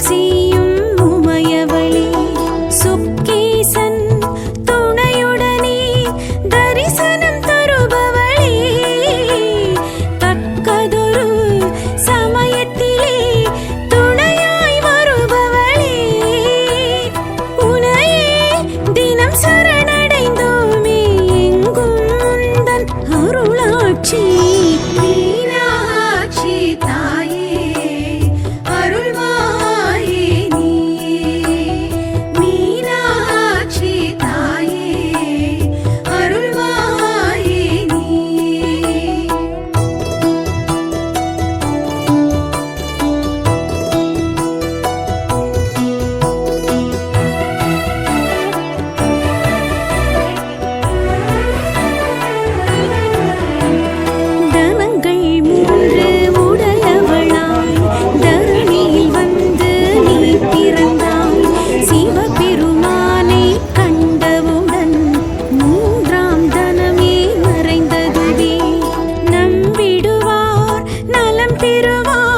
செய்யும் உமையவளே சுக்கீசன் துணையுடனே தரிசனம் தருபவளே. தக்கதொரு சமயத்திலே துணையாய் வருபவளே. உனையே தினம் சரணடைந்தோமே எங்கும் அருளாட்சி. திருவா